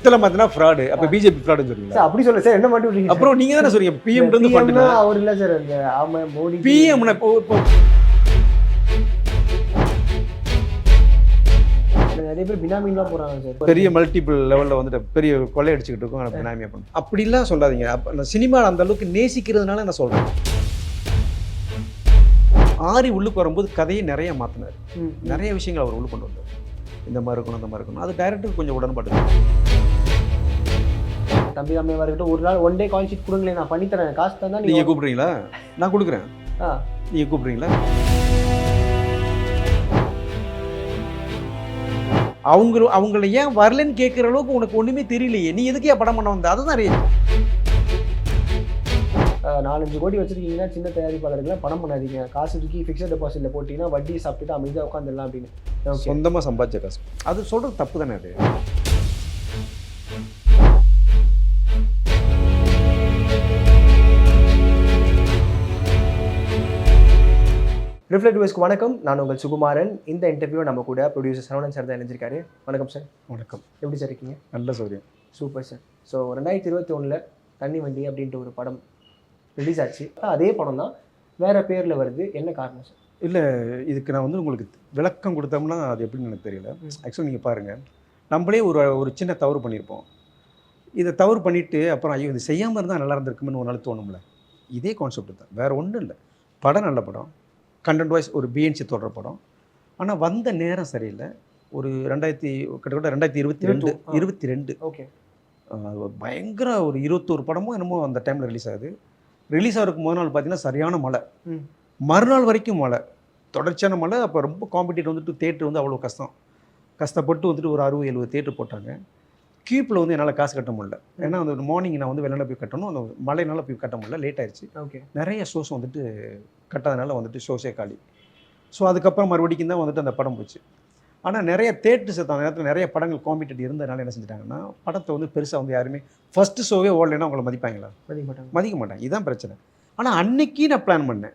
இதெல்லாம் பார்த்தீங்கன்னா ஃப்ராடு அப்போ பிஜேபி ஃப்ராடுன்னு சார் அப்படி சொல்ல சார். என்ன மாட்டி அப்புறம் நீங்க தானே சொல்றீங்க பிஎம் இருந்து னா அவர் இல்ல சார் அந்த ஆமா மோடி பிஎம் இப்போ நிறைய பேர் பினாமின்லாம் போறாங்க சார். பெரிய மல்டிபிள் லெவலில் வந்துட்டு பெரிய கொள்ளை அடிச்சுக்கிட்டு இருக்கோம் ஆனால் பினாமியா பண்ணும் அப்படிலாம் சொல்லாதீங்க. அப்போ நான் சினிமாவில் அந்த அளவுக்கு நேசிக்கிறதுனால நான் சொல்கிறேன் ஆரி உள்ளுக்கு வரும்போது கதையை நிறைய மாற்றினார் நிறைய விஷயங்கள் அவர் உள்ள கொண்டு வந்தார். இந்த மாதிரி இருக்கணும் அந்த மாதிரி இருக்கணும். அது டைரக்டருக்கு கொஞ்சம் உடன்பாடு. தம்பி அம்மையா இருக்கட்டும் ஒரு நாள் ஒன் டே கால் ஷீட் கொடுங்களேன் நான் பண்ணி தரேன். காசு தந்தா நீங்கள் நீங்க கூப்பிடுறீங்களா? நான் கொடுக்குறேன். ஆ, நீங்கள் கூப்பிடுறீங்களா? அவங்க அவங்கள ஏன் வரலன்னு கேட்குற அளவுக்கு உனக்கு ஒன்றுமே தெரியலையே. நீ எதுக்கே படம் பண்ண வந்த? அதுதான் ஆ, நாலஞ்சு கோடி வச்சிருக்கீங்கன்னா சின்ன தயாரிப்பாளர்கள் பணம் பண்ணாதீங்க. காசு தூக்கி ஃபிக்ஸட் டெபாசிட்ல போட்டீங்கன்னா வட்டி சாப்பிட்டுட்டு அமைதியா உட்காந்துடலாம் அப்படின்னு. சொந்தமாக சம்பாதிச்ச காசு. அது சொல்கிறது தப்பு தானே அது? ரிஃப்ளெக்டிவ்ஸ்க்கு வணக்கம். நான் உங்கள் சுகுமாரன். இந்த இன்டர்வியூ நம்ம கூட ப்ரொடியூசர் சரவணன் சார் தான் இணைஞ்சிருக்காரு. வணக்கம் சார் வணக்கம். எப்படி சார் இருக்கீங்க? நல்ல சௌரியம். சூப்பர் சார் ஸோ ரெண்டாயிரத்தி இருபத்தி ஒன்றில் தண்ணி வண்டி அப்படின்ட்டு ஒரு படம் ரிலீஸ் ஆச்சு. அதே படம் தான் வேற பேரில் வருது. என்ன காரணம் சார் இல்லை இதுக்கு நான் வந்து உங்களுக்கு விளக்கம் கொடுத்தோம்னா அது எப்படின்னு எனக்கு தெரியல. ம். ஆக்சுவலி நீங்கள் பாருங்கள் நம்மளே ஒரு ஒரு சின்ன தவறு பண்ணியிருப்போம். இதை தவறு பண்ணிவிட்டு அப்புறம் ஐயோ இது செய்யாமல் இருந்தால் நல்லா இருந்திருக்குமென்னு ஒரு நாள் தோணும்ல. இதே கான்செப்ட் தான். வேறு ஒன்றும் இல்லை. படம் நல்ல படம். கண்டென்ட் வைஸ் ஒரு பிஎன்சி தொடர படம். ஆனால் வந்த நேரம் சரியில்லை. ஒரு ரெண்டாயிரத்தி கிட்டத்தட்ட ரெண்டாயிரத்தி இருபத்தி ரெண்டு இருபத்தி- ரெண்டு. ஓகே. பயங்கர ஒரு இருபத்தோரு படமும் என்னமோ அந்த டைமில் ரிலீஸ் ஆகுது. ரிலீஸ் ஆகிறதுக்கு முதல் நாள் பார்த்தீங்கன்னா சரியான மழை. மறுநாள் வரைக்கும் மழை. தொடர்ச்சியான மழை. அப்போ ரொம்ப காம்படிட்டிவ் வந்துட்டு தேட்டர் வந்து அவ்வளோ கஷ்டம். கஷ்டப்பட்டு வந்துட்டு ஒரு அறுபது எழுபது தேட்டர் போட்டாங்க. கீப்பில் வந்து என்னால் காசு கட்ட முடியல. ஏன்னா அந்த மார்னிங் நான் வந்து வெளில போய் கட்டணும். அந்த மழைனால போய் கட்ட முடியல. லேட் ஆயிடுச்சு. ஓகே. நிறைய ஷோஸ் வந்துட்டு கட்டாதனால வந்துட்டு ஷோஸே காலி. ஸோ அதுக்கப்புறம் மறுபடிக்கும் தான் வந்துட்டு அந்த படம் போச்சு. ஆனால் நிறைய தேட்டர்ஸ் அந்த நேரத்தில் நிறைய படங்கள் காம்படிட்டிவ் இருந்ததுனால என்ன செஞ்சுட்டாங்கன்னா படத்தை வந்து பெருசாக வந்து யாருமே ஃபஸ்ட்டு ஷோவே ஓடலைன்னா அவங்கள மதிப்பாங்களா? மதிக்க மாட்டாங்க. மதிக்க மாட்டாங்க. இதுதான் பிரச்சனை. ஆனால் அன்னைக்கு நான் பிளான் பண்ணேன்.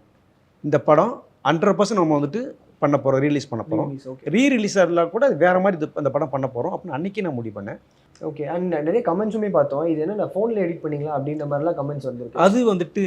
இந்த படம் ஹண்ட்ரட் பர்சன்ட் நம்ம வந்துட்டு பண்ண போகிறோம் ரிலீஸ் பண்ண போகிறோம். ரீ ரிலீஸ் ஆகலாம் கூட வேறு மாதிரி இது அந்த படம் பண்ண போகிறோம் அப்படின்னு அன்னைக்கு நான் முடிவு பண்ணேன். ஓகே அண்ட் நிறைய கமெண்ட்ஸுமே பார்த்தோம். இது என்ன ஃபோனில் எடிட் பண்ணீங்களா? அப்படின்ற மாதிரிலாம் கமெண்ட்ஸ் வந்திருக்கு. அது வந்துட்டு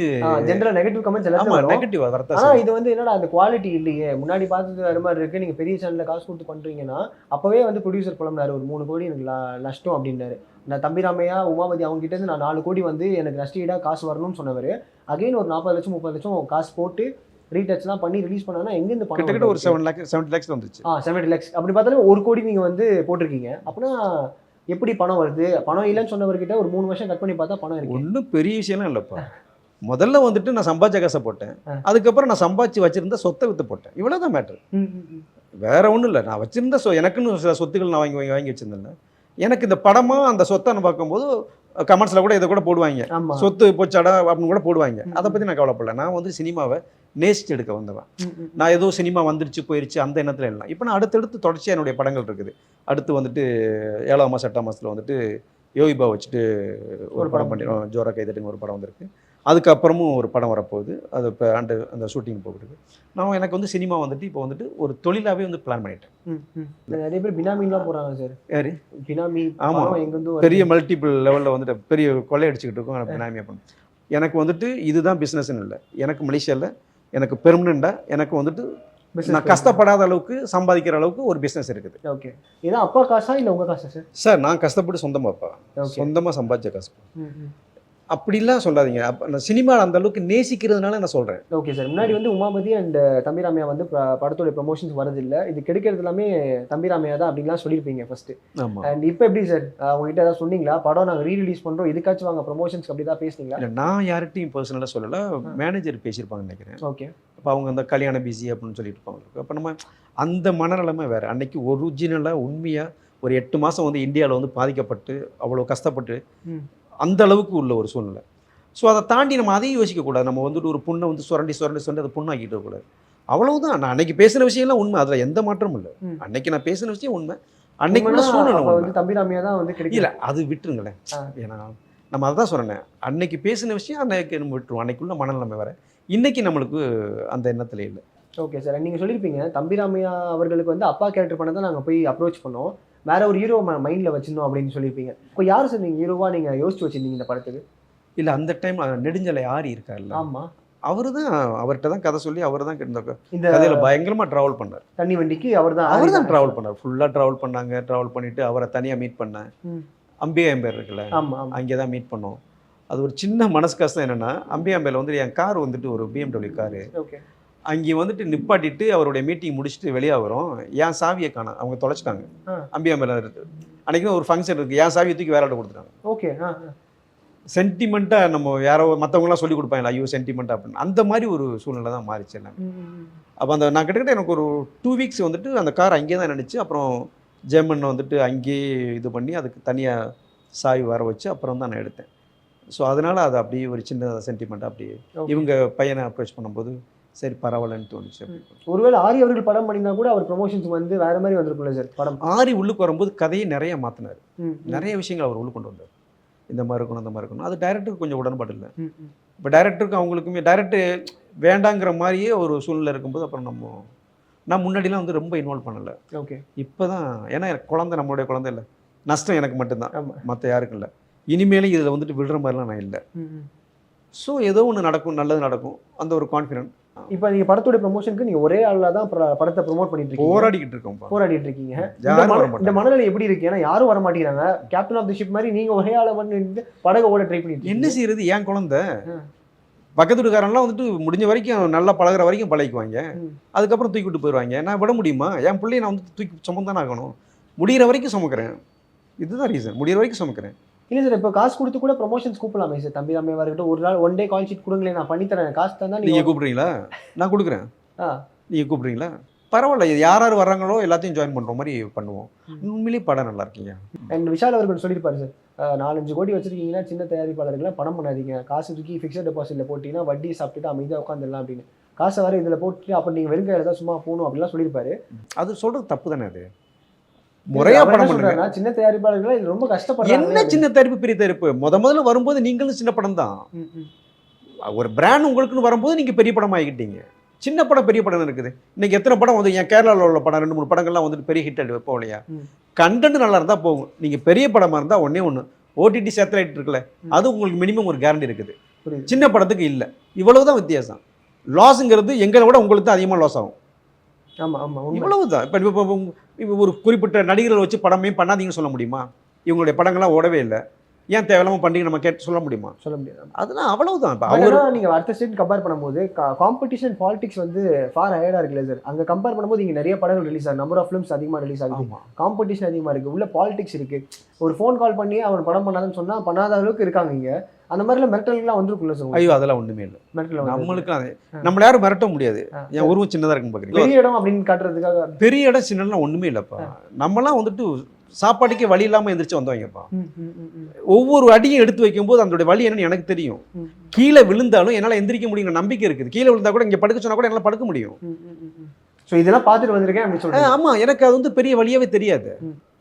ஜென்ரல் நெகட்டிவ் கமெண்ட்ஸ் எல்லாமே நெகட்டிவ் செய்யும். இது வந்து என்னடா அந்த குவாலிட்டி இல்லையே. முன்னாடி பார்த்தது வேற மாதிரி இருக்கு. நீங்க பெரிய சேனல்ல காசு கொடுத்து பண்றீங்கன்னா அப்பவே வந்து ப்ரொடியூசர் புலம்புனாரு. ஒரு மூணு கோடி எனக்கு நஷ்டம் அப்படின்னாரு. நான் தம்பிராமையா உமாபதி அவங்க கிட்ட இருந்து நான் நாலு கோடி வந்து எனக்கு நஷ்டீடா காசு வரணும்னு சொன்னவர். அகைன் ஒரு நாற்பது லட்சம் முப்பது லட்சம் காசு போட்டு ரீடச்லாம் பண்ணி ரிலீஸ் பண்ணாங்கன்னா எங்க இருந்து பணம் கிட்டத்தட்ட ஒரு? செவன் லேக்ஸ் செவன்ட்டி லேக்ஸ் வந்துச்சு. ஆ செவன்டி லேக்ஸ் அப்படி பார்த்தாலும் ஒரு கோடி நீங்க வந்து போட்டிருக்கீங்க. அப்படின்னா எப்படி பணம் வருது? பணம் இல்லைன்னு சொன்னவர்கிட்ட ஒரு மூணு வருஷம் கட் பண்ணி பார்த்தா பணம் இருக்கு. ஒன்றும் பெரிய விஷயம்லாம் இல்லைப்பா. முதல்ல வந்துட்டு நான் சம்பாதிச்ச காசை போட்டேன். அதுக்கப்புறம் நான் சம்பாதிச்சு வச்சிருந்த சொத்தை வித்து போட்டேன். இவ்வளோதான் மேட்ரு ம், ம், ம். வேற ஒன்றும் இல்லை. நான் வச்சிருந்த சொ எனக்குன்னு சில சொத்துக்கள் நான் வாங்கி வாங்கி வாங்கி வச்சிருந்தேன் எனக்கு இந்த படமாக அந்த சொத்தை பார்க்கும்போது கமெண்ட்ஸில் கூட இதை கூட போடுவாங்க. சொத்து போச்சாடா அப்படின்னு கூட போடுவாங்க. அதை பற்றி நான் கவலைப்படல. நான் வந்து சினிமாவை நேசிச்சு எடுக்க வந்தவன். நான் ஏதோ சினிமா வந்துருச்சு போயிருச்சு அந்த எண்ணத்தில் இல்லை இப்போ நான் அடுத்தடுத்து தொடர்ச்சியாக என்னுடைய படங்கள் இருக்குது. அடுத்து வந்துட்டு ஏழாம் மாதம் எட்டாம் மாதத்தில் வந்துட்டு யோகிபா வச்சுட்டு ஒரு படம் பண்ணிடுவோம் ஜோரா கைதட்டுங்க ஒரு படம் வந்திருக்கு. அதுக்கப்புறமும் ஒரு படம் வரப்போகுது. அது இப்போ அந்த அந்த ஷூட்டிங் போகுது. நான் எனக்கு வந்து சினிமா வந்துட்டு இப்போ வந்துட்டு ஒரு தொழிலாகவே வந்து பிளான் பண்ணிட்டேன். நிறைய பேர் பினாமின்லாம் போறாங்க சார். யாரு? பினாமி ஆமா. பணம் எங்கிருந்து பெரிய மல்டிபிள் லெவலில் வந்துட்டு பெரிய கொள்ளை அடிச்சுக்கிட்டு இருக்கோம் எனக்கு பினாமியா பண்ணும் எனக்கு வந்துட்டு இதுதான் பிஸ்னஸ்னு இல்லை. எனக்கு மலேசியாவில் எனக்கு பெர்மனெண்ட்டாக எனக்கு வந்துட்டு நான் கஷ்டப்படாத அளவுக்கு சம்பாதிக்கிற அளவுக்கு ஒரு பிஸ்னஸ் இருக்குது. ஓகே இதான் அப்பா காசா இல்ல உங்க காசா சார் சார் நான் கஷ்டப்பட்டு சொந்தமாப்பா ஓகே சொந்தமாக சம்பாதிச்ச காசு. அப்படிலாம் சொல்லாதீங்க. அப்போ நான் சினிமாவில் அந்த அளவுக்கு நேசிக்கிறதுனால நான் சொல்கிறேன் ஓகே சார் முன்னாடி வந்து உமாபதி அண்ட் தம்பிராமையா வந்து படத்தோட ப்ரமோஷன்ஸ் வரது இல்ல இது கிடைக்கிறது எல்லாமே தம்பிராமையா தான் அப்படின்லாம் சொல்லியிருப்பீங்க ஃபர்ஸ்ட் அண்ட் இப்போ எப்படி சார் உங்ககிட்ட ஏதாவது சொன்னீங்களா? படம் நாங்க ரீ ரிலீஸ் பண்றோம். இதுக்காச்சும் வாங்க. ப்ரமோஷன்ஸ் அப்படி தான் பேசுனீங்களா? இல்லை நான் யார்கிட்டையும் பர்சனலாக சொல்லலை. மேனேஜர் பேசியிருப்பாங்கன்னு நினைக்கிறேன். ஓகே அப்போ அவங்க அந்த கல்யாண பிஸி அப்படின்னு சொல்லிட்டு இருப்பாங்க. அப்போ நம்ம அந்த மனநிலைமை வேறு. அன்னைக்கு ஒரிஜினலாக உண்மையாக ஒரு எட்டு மாதம் வந்து இந்தியாவில் வந்து பாதிக்கப்பட்டு அவ்வளோ கஷ்டப்பட்டு. அந்த அளவுக்கு உள்ள ஒரு சூழ்நிலை. ஸோ அதை தாண்டி நம்ம அதையும் யோசிக்கக்கூடாது நம்ம வந்துட்டு ஒரு புண்ணை வந்து சுரண்டி சுரண்டி சுரண்டி அதை புண்ணாக்கிட்டு இருக்கக்கூடாது அவ்வளவுதான். நான் அன்னைக்கு பேசின விஷயம்லாம் உண்மை. அதில் எந்த மாற்றமும் இல்லை. அன்னைக்கு நான் பேசின விஷயம் உண்மை. அன்னைக்கு உண்மைனா சூழ்நிலை வந்து தம்பிராமையா தான் வந்து கிடைக்கல இல்லை அது விட்டுருங்களேன். ஏன்னா நம்ம அதான் சொன்னேன். அன்னைக்கு பேசின விஷயம் அன்னைக்கு நம்ம விட்டுருவோம். அன்னைக்குள்ள மனநிலைமை வேற. இன்னைக்கு நம்மளுக்கு அந்த எண்ணத்துல இல்லை. Okay sir. நீங்க சொல்லியிருப்பீங்க தம்பிராமையா அவர்களுக்கு வந்து அப்பா கேரக்டர் பண்ண தான் நாங்க போய் அப்ரோச் பண்ணோம். வேற ஒரு ஹீரோ மைண்ட்ல வச்சிருந்தோம் அப்படின்னு சொல்லியிருப்பீங்க. இப்போ யார் சார் நீங்க ஹீரோவா நீங்க யோசிச்சு வச்சிருந்தீங்க இந்த படத்துக்கு? இல்லை அந்த டைம் நெடுஞ்சலை ஆரி இருக்கார்ல. ஆமா. அவர் தான் அவர்கிட்ட தான் கதை சொல்லி அவர் தான் இந்த கதையில் பயங்கரமாக ட்ராவல் பண்ணார். தண்ணி வண்டிக்கு அவர் தான் அவர் தான் ட்ராவல் பண்ணார். ஃபுல்லாக ட்ராவல் பண்ணாங்க ட்ராவல் பண்ணிட்டு அவரை தனியாக மீட் பண்ணேன். ம். அம்பிகாயம்பேர் இருக்குல்ல அங்கே தான் மீட் பண்ணோம். அது ஒரு சின்ன மனசு கஷ்டம் என்னென்னா அம்பிகாம்பேரில் வந்துட்டு என் கார் வந்துட்டு ஒரு பிஎம்டபிள்யூ காரு. ஓகே. அங்கே வந்துட்டு நிப்பாட்டிட்டு அவருடைய மீட்டிங் முடிச்சுட்டு வெளியே வரோம். என் சாவியை காணோம். அவங்க தொலைச்சிட்டாங்க. ஆ. அம்பிகாம்பேரில் இருக்கு. அன்றைக்கி ஒரு ஃபங்க்ஷன் இருக்குது என் சாவியை தூக்கி வேற கொடுத்துட்டாங்க. ஓகே சென்டிமெண்ட்டாக நம்ம யாரோ மற்றவங்களாம் சொல்லி கொடுப்பாங்களா ஐயோ சென்டிமெண்ட் அப்படின்னு. அந்த மாதிரி ஒரு சூழ்நிலை தான் மாறிச்சு எல்லாமே. அப்போ அந்த நான் கிட்டத்தட்ட எனக்கு ஒரு டூ வீக்ஸ் வந்துட்டு அந்த கார் அங்கேயே தான் நினச்சி அப்புறம் ஜெர்மன் வந்துட்டு அங்கேயே இது பண்ணி அதுக்கு தனியாக சாய் வர வச்சு அப்புறம் தான் நான் எடுத்தேன். ஸோ அதனால் அது அப்படியே ஒரு சின்ன சென்டிமெண்ட் அப்படியே. இவங்க பையனை அப்ரோச் பண்ணும்போது சரி பரவாயில்லன்னு தோணுச்சு. ஒருவேளை ஆரி அவர்கள் படம் பண்ணினா கூட அவர் ப்ரொமோஷன்ஸ் வந்து வேற மாதிரி வந்திருக்கும்ல சார் படம்? ஆரி உள்ளுக்கு வரும்போது கதையை நிறைய மாற்றினார். நிறைய விஷயங்கள் அவர் உள்ள கொண்டு வந்தார். இந்த மாதிரி இருக்கணும் இந்த மாதிரி இருக்கணும். அது டைரக்டருக்கு கொஞ்சம் உடன்பாடு இல்லை. இப்போ டைரக்டருக்கு அவங்களுக்குமே டைரக்டர் வேண்டாங்கிற மாதிரியே ஒரு சூழ்நிலை இருக்கும்போது அப்புறம் நம்ம நான் முன்னாடிலாம் வந்து ரொம்ப இன்வால்வ் பண்ணலை. ஓகே. இப்போ தான் ஏன்னா எனக்கு குழந்தை நம்மளுடைய குழந்தை இல்லை. நஷ்டம் எனக்கு மட்டும்தான். மற்ற யாருக்கும் இல்லை. இனிமேலும் இதில் வந்துட்டு விடுற மாதிரிலாம் நான் இல்லை. ஸோ ஏதோ ஒன்று நடக்கும் நல்லது நடக்கும். அந்த ஒரு கான்ஃபிடென்ட் இப்போ நீங்க படத்தோட ப்ரொமோஷனுக்கு நீங்க ஒரே ஆளா தான் பட- படத்தை ப்ரோமோட் பண்ணிட்டு இருக்கீங்க. போராடிக்கிட்டு இருக்கோம்ப்பா போராடிட்டு இருக்கீங்க. இந்த மனநிலை எப்படி இருக்கு? ஏன்னா யாரும் வர மாட்டேங்கிறாங்க கேப்டன் ஆஃப் தி ஷிப் மாதிரி நீங்க ஒரே ஆள நின்று படக ஓட ட்ரை பண்ணிட்டு என்ன. செய்யறது? என் குழந்தை. பக்கத்து வீட்டுக்காரன்லாம் வந்துட்டு முடிஞ்ச வரைக்கும் நல்லா பழகுற வரைக்கும் பழகிக்குவாங்க. அதுக்கப்புறம் தூக்கி விட்டு போயிடுவாங்க நான் விட முடியுமா? என் பிள்ளைய நான் வந்து தூக்கி சுமந்தானே ஆகணும். முடிகிற வரைக்கும் சுமக்கிறேன். இதுதான் ரீசன் முடிகிற வரைக்கும் சுமக்கிறேன். இல்ல சார் இப்போ காசு கொடுத்து கூட ப்ரொமோஷன்ஸ் கூப்பிடலாமே சார் தம்பி ராமையா இருக்கட்டும் ஒரு நாள் ஒன் டே கால் ஷீட் கொடுங்களேன் நான் பண்ணி தரேன். காசு தந்தா நீங்கள் நீங்க கூப்பிடுறீங்களா? நான் கொடுக்குறேன். ஆ. நீங்கள் கூப்பிடுறீங்களா? பரவாயில்ல யார் யார் வர்றாங்களோ எல்லாத்தையும் ஜாயின் பண்ணுற மாதிரி பண்ணுவோம். உண்மையிலேயே படம் நல்லா இருக்கீங்க. அண்ட் விஷால் அவர்கள் சொல்லியிருப்பாரு சார் நாலஞ்சு கோடி வச்சிருக்கீங்கன்னா சின்ன தயாரிப்பாளர்கள்லாம் படம் பண்ணாதீங்க. காசு தூக்கி ஃபிக்ஸட் டெபாசிட்ல போட்டீங்கன்னா வட்டி சாப்பிட்டுட்டு அமைதியாக உட்காந்துடலாம் அப்படின்னு. காசை வேற இதுல போட்டு அப்ப நீங்க வெறும் கையில தான் சும்மா போகணும் அப்படிலாம் சொல்லியிருப்பாரு. அது சொல்கிறது தப்பு தானே அது? என்ன படம் பண்ணுங்க. சின்ன தயாரிப்பாளர்கள் இது ரொம்ப கஷ்டப்படுறாங்க. என்ன சின்ன தயாரிப்பு பெரிய தயாரிப்பு? முத முதல்ல வரும்போது நீங்களும் சின்ன படம் தான். ஒரு பிராண்ட் உங்களுக்குன்னு வரும்போது நீங்கள் பெரிய படம் ஆகிக்கிட்டீங்க சின்ன படம் பெரிய படம் இருக்குது. இன்னைக்கு எத்தனை படம் வந்து என் கேரளாவில் உள்ள படம் ரெண்டு மூணு படங்கள்லாம் வந்துட்டு பெரிய ஹிட் ஆகிட்டு போகலையா. கண்டென்ட் நல்லா இருந்தால் போகும். நீங்கள் பெரிய படமாக இருந்தால் ஒன்றே ஒன்று ஓடிடி சேட்டலைட் இருக்குல்ல. அது உங்களுக்கு மினிமம் ஒரு கேரண்டி இருக்குது. சின்ன படத்துக்கு இல்லை. இவ்வளவு தான் வித்தியாசம் லாஸுங்கிறது எங்களை விட உங்களுக்கு தான் அதிகமாக லாஸ் ஆகும். ஆமாம் ஆமாம் இவ்வளவு தான் இப்போ இப்போ இப்போ ஒரு குறிப்பிட்ட நடிகர்கள் வச்சு படமே பண்ணாதீங்கன்னு சொல்ல முடியுமா? இவங்களுடைய படங்கள்லாம் ஓடவே இல்லை. ஏன் தேவையில்லாமல் பண்ணுறீங்க நம்ம கேட்டு சொல்ல முடியுமா? சொல்ல முடியாது. அதெல்லாம் அவ்வளவுதான். இப்போ அவர் ஆனா நீங்க அடுத்த ஸ்டேட் கம்பேர் பண்ணும்போது காம்படிஷன் பாலிடிக்ஸ் வந்து ஃபார் ஹையடா இருக்குல்ல சார் அங்க கம்பேர் பண்ணும்போது இங்க நிறைய படங்கள் ரிலீஸ் ஆகுது. நம்பர் ஆஃப் ஃபிலிம்ஸ் அதிகமா ரிலீஸ் ஆகுது. ஆமாம் காம்படிஷன் அதிகமா இருக்கு. உள்ள பாலிடிக்ஸ் இருக்கு. ஒரு ஃபோன் கால் பண்ணி அவன் படம் பண்ணாதுன்னு சொன்னா பண்ணாத அளவுக்கு இருக்காங்க இங்க. அந்த மாதிரிலாம் மிரட்டல்லாம் வந்திருக்குல்ல சார் ஐயோ அதெல்லாம் ஒன்றுமே இல்லை. மிரட்டல் நம்மளுக்கு அது. நம்மள யாரும் மிரட்ட முடியாது. என் உருவம் சின்னதாக இருக்குன்னு பார்க்குறீங்க பெரிய இடம் அப்படின்னு காட்டுறதுக்காக பெரிய இடம் சின்னலாம் ஒன்றுமே இல்லைப்பா. நம்மலாம் வந்துட்டு சாப்பாட்டுக்கே வழி இல்லாமல் எந்திரிச்சு வந்தவங்கப்பா. ஒவ்வொரு அடியும் எடுத்து வைக்கும்போது அதோட வழி என்னன்னு எனக்கு தெரியும். கீழே விழுந்தாலும் என்னால் எந்திரிக்க முடியுங்கிற நம்பிக்கை இருக்குது. கீழே விழுந்தா கூட இங்கே படுக்க சொன்னா கூட என்னால் படுக்க முடியும். ஸோ இதெல்லாம் பார்த்துட்டு வந்திருக்கேன் அப்படின்னு ஆ, சொல்றேன் ஆமா. எனக்கு அது வந்து பெரிய வழியாவே தெரியாது.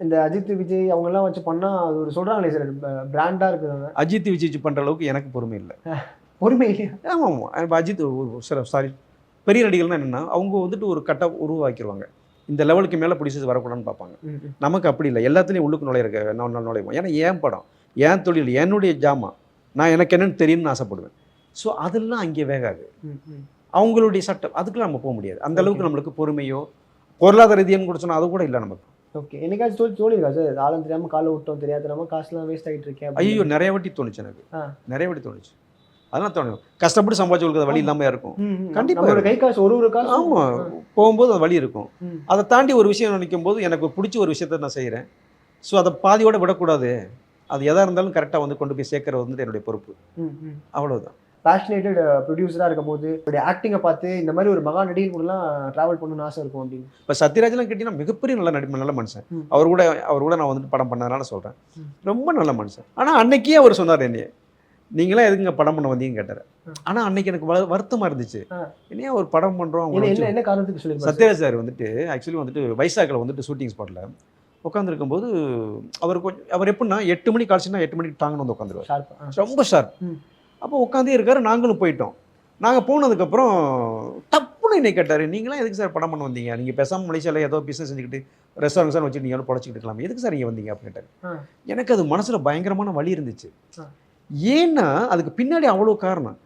இந்த அஜித் விஜய் அவங்க எல்லாம் வச்சு பண்ணா அது ஒரு சொல்றாங்களே சார். பிராண்டா இருக்குது அஜித் விஜய் பண்ற அளவுக்கு எனக்கு பொறுமை இல்லை. பொறுமை இல்லையா? ஆமா ஆமா. அஜித் சாரி சாரி பெரிய நடிகர்கள்னா என்னன்னா அவங்க வந்துட்டு ஒரு கட்டை உருவாக்கிடுவாங்க இந்த லெவலுக்கு மேலே பிடிச்சது வரக்கூடாதுன்னு பார்ப்பாங்க. நமக்கு அப்படி இல்லை. எல்லாத்துலேயும் உள்ளுக்கு நுழையிற நுழைவோம். ஏன்னா என் படம் என் தொழில் என்னுடைய ஜாமா நான் எனக்கு என்னன்னு தெரியும்னு ஆசைப்படுவேன். ஸோ அதெல்லாம் அங்கே வேகாது. அவங்களுடைய சட்டம் அதுக்கெல்லாம் நம்ம போக முடியாது. அந்த அளவுக்கு நம்மளுக்கு பொறுமையோ பொருளாதார ரீதியான்னு கூட சொன்னால் அது கூட இல்லை நமக்கு. ஓகே. என்னைக்காச்சும் தோல் தோணிருக்கா சார்? ஆளும் தெரியாம காலை விட்டோம் தெரியாதனமா காசுலாம் வேஸ்ட் ஆகிட்டு இருக்கேன் ஐயோ. நிறைய வாட்டி தோணுச்சு எனக்கு. நிறைய வாட்டி தோணுச்சு. அதெல்லாம் தோணும் கஷ்டப்பட்டு சம்பாதிச்சு வழி இல்லாமல் இருக்கும். ம், ம். கண்டிப்பா நம்மளோட கை காசு ஒரு ஒரு காசு ஆமா. போகும்போது அது வழி இருக்கும். அதை தாண்டி ஒரு விஷயம் நினைக்கும் போது எனக்கு பிடிச்ச ஒரு விஷயத்த நான் செய்கிறேன் ஸோ அதை பாதியோட விடக்கூடாது. அது எதாக இருந்தாலும் கரெக்டாக வந்து கொண்டு போய் சேர்க்கறது வந்துட்டு என்னுடைய பொறுப்பு. அவ்வளவுதான். பேஷனேட்டட் ப்ரொடியூசராக இருக்கும் போது ஆக்டிங்கை பார்த்து இந்த மாதிரி ஒரு மகா நடிகர் கூடலாம் ட்ராவல் பண்ணணும்னு ஆசை இருக்கும் அப்படின்னு. இப்போ சத்யராஜ்லாம் கேட்டிங்கன்னா மிகப்பெரிய நல்ல நடி நல்ல மனுஷன். அவர் கூட அவர் கூட நான் வந்துட்டு படம் பண்ணதுனால சொல்கிறேன். ரொம்ப நல்ல மனுஷன். ஆனால் அன்னைக்கே அவர் சொன்னார் என்னைய நீங்களாம் எதுங்க படம் பண்ண வந்தீங்கன்னு கேட்டார். ஆனால் அன்னைக்கு எனக்கு வ- வருத்தமா இருந்துச்சு. என்னையா ஒரு படம் பண்ணுறோம் என்ன காரணத்துக்கு சொல்லியிருப்பாரு சத்யராஜ் சார் வந்துட்டு ஆக்சுவலி வந்துட்டு வைசாக்கில் வந்துட்டு ஷூட்டிங் ஸ்பாட்டில் உட்காந்துருக்கும்போது அவர் கொஞ்சம் அவர் எப்படின்னா எட்டு மணிக்கு கால்ச்சுன்னா எட்டு மணிக்கு டாங்கன்னு வந்து உட்காந்துருவார் ரொம்ப ஷார்ப். அப்போ உட்காந்தே இருக்காரு நாங்களும் போயிட்டோம். நாங்கள் போனதுக்கப்புறம் டப்புன்னு என்னை கேட்டார் நீங்களாம் எதுக்கு சார் படம் பண்ண வந்தீங்க? நீங்கள் பேசாமல் மலேசியாவில் ஏதோ பிஸ்னஸ் செஞ்சுக்கிட்டு ரெஸ்டாரண்ட் சார் வச்சு நீங்கள் பொழைச்சிக்கிட்டு இருக்கலாம் எதுக்கு சார் இங்கே வந்தீங்க? அப்படின்னு கேட்டார். எனக்கு அது மனசில் பயங்கரமான வலி இருந்துச்சு. ஏன்னா அதுக்கு பின்னாடி அவ்வளோ காரணம்.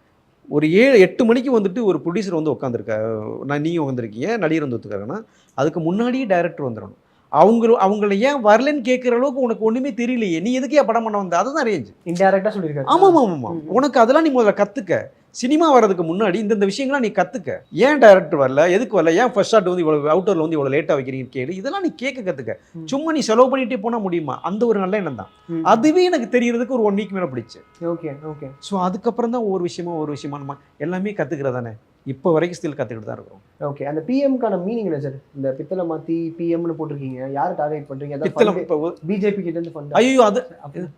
ஒரு ஏழு எட்டு மணிக்கு வந்துட்டு ஒரு ப்ரொடியூசர் வந்து உட்காந்துருக்கா நான் நீங்கள் உட்காந்துருக்கீங்க நடிகர் வந்து ஒத்துக்காருன்னா அதுக்கு முன்னாடியே டைரக்டர் வந்துடணும் அவங்க அவங்கள ஏன் வரலன்னு கேட்குற அளவுக்கு உனக்கு ஒன்றுமே தெரியலையே. நீ எதுக்கே படம் பண்ண வந்த? அதுதான் ரேஞ்ச் இன்டைரக்டா சொல்லியிருக்காரு. ஆமாம் ஆமாம் ஆமாம். உனக்கு அதெல்லாம் நீ முதல்ல கற்றுக்க சினிமா வர்றதுக்கு முன்னாடி இந்தந்த விஷயங்கள்லாம் நீ கற்றுக்க ஏன் டைரக்டர் வரல? எதுக்கு வரல? ஏன் ஃபர்ஸ்ட் ஷாட் வந்து இவ்வளோ அவுட்டரில் வந்து இவ்வளோ லேட்டாக வைக்கிறீங்கன்னு கேளு. இதெல்லாம் நீ கேட்க கற்றுக்க. சும்மா நீ செலவு பண்ணிட்டே போனால் முடியுமா? அந்த ஒரு நல்ல எண்ணம் தான். அதுவே எனக்கு தெரியறதுக்கு ஒரு ஒன் வீக் மேலே பிடிச்சு. ஓகே ஓகே ஸோ அதுக்கப்புறம் தான் ஒவ்வொரு விஷயமா ஒரு விஷயமா நம்ம எல்லாமே கற்றுக்கிறதானே இப்போ வரைக்கும் ஸ்டில் கற்றுக்கிட்டு தான் இருக்கிறோம். ஓகே அந்த பிஎம்க்கான மீனிங் என்ன சார் இந்த பித்தளை மாத்தி பிஎம்னு போட்டிருக்கீங்க. யாரை டார்கெட் பண்றீங்க? பித்தளை இப்போ பிஜேபி கிட்ட இருந்து ஃபண்ட் ஐயோ அது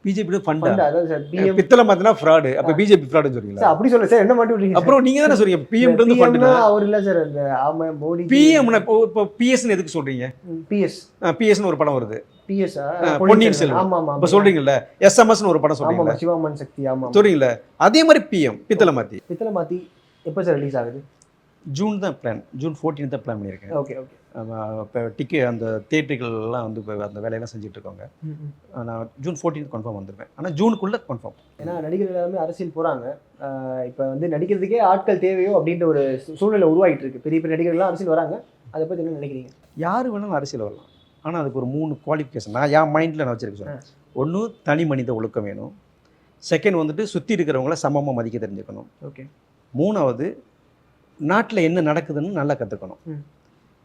பிஜேபி ஃபண்டா ஃபண்ட் அதான் சார் பிஎம் பித்தளை பார்த்தீங்கன்னா ஃப்ராடு அப்போ பிஜேபி ஃப்ராடுன்னு சொல்றீங்களா? சார் அப்படி சொல்ல சார் என்ன மாட்டி விட்றீங்க அப்புறம் நீங்க தானே சொல்றீங்க. பிஎம் இருந்து பிஎம்னா ஃபண்டுனா அவர் இல்ல சார் அந்த ஆமா மோடி பிஎம் இப்போ பிஎஸ்ன்னு எதுக்கு சொல்றீங்க? பிஎஸ் பிஎஸ்னு ஒரு படம் வருது. பிஎஸ் பொன்னியின் செல்வன். இப்போ சொல்றீங்கல்ல எஸ்எம்எஸ்னு ஒரு படம் சொல்றீங்களா சிவாமன் சக்தி ஆமா. சொல்றீங்களா அதே மாதிரி பிஎம் பித்தளை மாத்தி. பித்தளை மாத்தி எப்போ சார் ரிலீஸ் ஆகுது? ஜூன் தான் பிளான் ஜூன் 14 தான் பிளான் பண்ணியிருக்கேன். ஓகே ஓகே இப்போ டிக்கெட் அந்த தேட்டர்கள்லாம் வந்து இப்போ அந்த வேலையெல்லாம் செஞ்சுட்டு இருக்காங்க நான் ஜூன் 14 கன்ஃபார்ம் வந்துருவேன். ஆனால் ஜூனுக்குள்ளே கன்ஃபார்ம் ஏன்னா நடிகர்கள் எல்லாமே அரசியல் போறாங்க. ஆஹ் இப்ப வந்து நடிக்கிறதுக்கே ஆட்கள் தேவையோ அப்படின்ற ஒரு சூழ்நிலை உருவாகிட்டு இருக்கு பெரிய பெரிய நடிகர்கள்லாம் அரசியல் வராங்க. அதை பத்தி என்ன நினைக்கிறீங்க? யார் வேணாலும் அரசியல் வரலாம். ஆனால் அதுக்கு ஒரு மூணு குவாலிஃபிகேஷன் நான் என் மைண்டில் நான் வச்சிருக்கேன் சார் ஒன்று தனி மனித ஒழுக்கம் வேணும். செகண்ட் வந்துட்டு சுற்றி இருக்கிறவங்கள சமமாக மதிக்க தெரிஞ்சுக்கணும். ஓகே மூணாவது நாட்டில் என்ன நடக்குதுன்னு நல்லா கற்றுக்கணும்.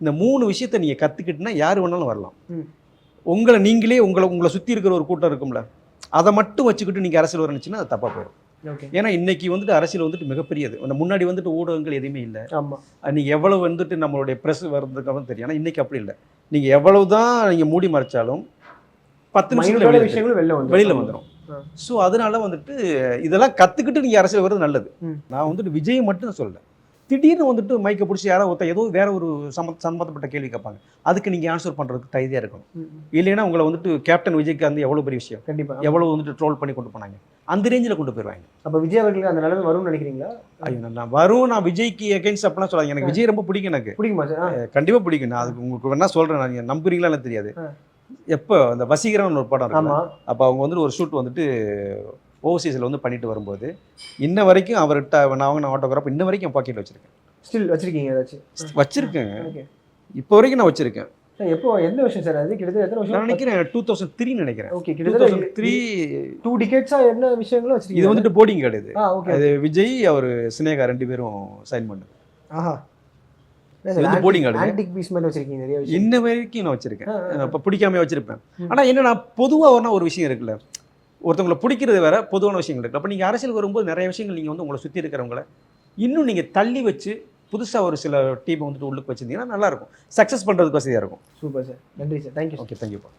இந்த மூணு விஷயத்தை நீங்கள் கற்றுக்கிட்டுனா யார் வேணாலும் வரலாம். உங்களை நீங்களே உங்களை உங்களை சுற்றி இருக்கிற ஒரு கூட்டம் இருக்கும்ல அதை மட்டும் வச்சுக்கிட்டு நீங்கள் அரசியல் வரணுச்சுன்னா அது தப்பாக போயிடும். ஏன்னா இன்னைக்கு வந்துட்டு அரசியல் வந்துட்டு மிகப்பெரியது. முன்னாடி வந்துட்டு ஊடகங்கள் எதுவுமே இல்லை. நீங்கள் எவ்வளவு வந்துட்டு நம்மளுடைய ப்ரெஸ் வர்றதுக்கு தெரியும். ஆனால் இன்னைக்கு அப்படி இல்லை. நீங்கள் எவ்வளவு தான் நீங்கள் மூடி மறைச்சாலும் பத்து மைனோட வெளியில வந்துடும். ஸோ அதனால வந்துட்டு இதெல்லாம் கற்றுக்கிட்டு நீங்கள் அரசியல் வர்றது நல்லது. நான் வந்துட்டு விஜய் மட்டும் சொல்லல. திடீர்னு வந்துட்டு மைக்கை பிடிச்சி யாரோ ஒருத்தர் ஏதோ வேற ஒரு சம்ம சம்மந்தப்பட்ட கேள்வி கேட்பாங்க. அதுக்கு நீங்கள் ஆன்சர் பண்ணுறதுக்கு தகுதியாக இருக்கணும். இல்லைன்னா உங்களை வந்துட்டு கேப்டன் விஜய்காந்த் எவ்வளோ பெரிய விஷயம்? கண்டிப்பா. எவ்வளோ வந்துட்டு ட்ரோல் பண்ணி கொண்டு போனாங்க. அந்த ரேஞ்சில் கொண்டு போயிடுவாங்க அப்ப விஜய் அவர்களுக்கு அந்த நிலைமை வரும்னு நினைக்கிறீங்களா? ஐயோ நான் நான் வரும் நான் விஜய்க்கு எகென்ஸ்ட் அப்படிலாம் சொல்லாங்க எனக்கு விஜய் ரொம்ப பிடிக்கும் எனக்கு. பிடிக்குமா கண்டிப்பாக பிடிக்கும். நான் அதுக்கு உங்களுக்கு வேணா சொல்கிறேன் நான் நீங்கள் நம்புறீங்களா தெரியாது. எப்போ? அந்த வசீகரன் ஒரு படம் இருக்கு ஆமா. அப்போ அவங்க வந்துட்டு ஒரு ஷூட் வந்துட்டு ஓவர்சீஸில் வந்து பண்ணிட்டு வரும்போது இன்ன வரைக்கும் அவர்கிட்ட நான் வாங்கின ஆட்டோகிராஃப் இன்ன வரைக்கும் என் பாக்கெட்டில் வச்சிருக்கேன். ஸ்டில் வச்சிருக்கீங்க ஏதாச்சும்? வச்சிருக்கேங்க ஓகே இப்போ வரைக்கும் நான் வச்சிருக்கேன். சார் எப்போ எந்த வருஷம் சார் அது? கிட்டத்தட்ட எத்தனை நான் வருஷம் நினைக்கிறேன் டூ தௌசண்ட் த்ரீ நினைக்கிறேன். ஓகே கிட்டத்தட்ட த்ரீ டூ டிகேட்ஸா என்ன விஷயங்களும் இது வச்சிருக்கீங்க வந்துட்டு போர்டிங் இது ஓகே அது விஜய் அவர் சினேகா ரெண்டு பேரும் சைன் பண்ணு ஆஹா. Card. ஆன்டிக் பீஸ் மாதிரி வச்சிருக்கீங்க நிறைய விஷயம். இன்ன வரைக்கும் நான் வச்சிருக்கேன். இப்போ பிடிக்காம வச்சிருப்பேன். ஆனால் ஒரு விஷயம் இருக்குல்ல. ஒருத்தவங்களை பிடிக்கிறது வேற பொதுவான விஷயங்கள் இருக்கு. அப்போ நீங்கள் அரசியல் வரும்போது நிறைய விஷயங்கள் நீங்கள் வந்து உங்களை சுற்றி இருக்கிறவங்கள இன்னும் நீங்கள் தள்ளி வச்சு புதுசாக ஒரு சில டீமை வந்துட்டு உள்ளுக்கு வச்சிருந்தீங்கன்னா நல்லாயிருக்கும் சக்ஸஸ் பண்ணுறதுக்கு வசதியாக இருக்கும். சூப்பர் சார் நன்றி சார் தேங்க்யூ ஓகே தேங்க்யூப்பா